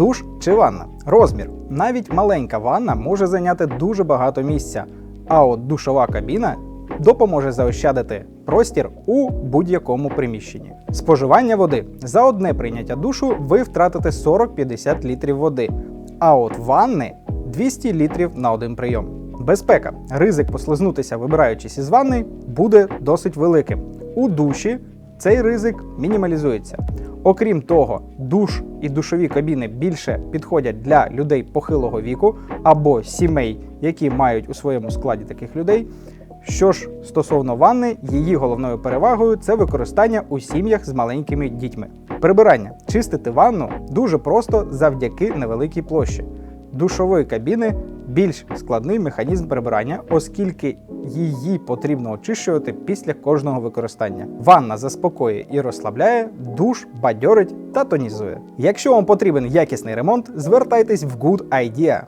Душ чи ванна. Розмір. Навіть маленька ванна може зайняти дуже багато місця, а от душова кабіна допоможе заощадити простір у будь-якому приміщенні. Споживання води. За одне прийняття душу ви втратите 40-50 літрів води, а от ванни 200 літрів на один прийом. Безпека. Ризик послизнутися, вибираючись із ванни, буде досить великим. У душі цей ризик мінімалізується. Окрім того, душ і душові кабіни більше підходять для людей похилого віку або сімей, які мають у своєму складі таких людей. Що ж стосовно ванни, її головною перевагою це використання у сім'ях з маленькими дітьми. Прибирання чистити ванну дуже просто завдяки невеликій площі. Душової кабіни більш складний механізм прибирання, оскільки її потрібно очищувати після кожного використання. Ванна заспокоює і розслабляє, душ бадьорить та тонізує. Якщо вам потрібен якісний ремонт, звертайтесь в Good Idea.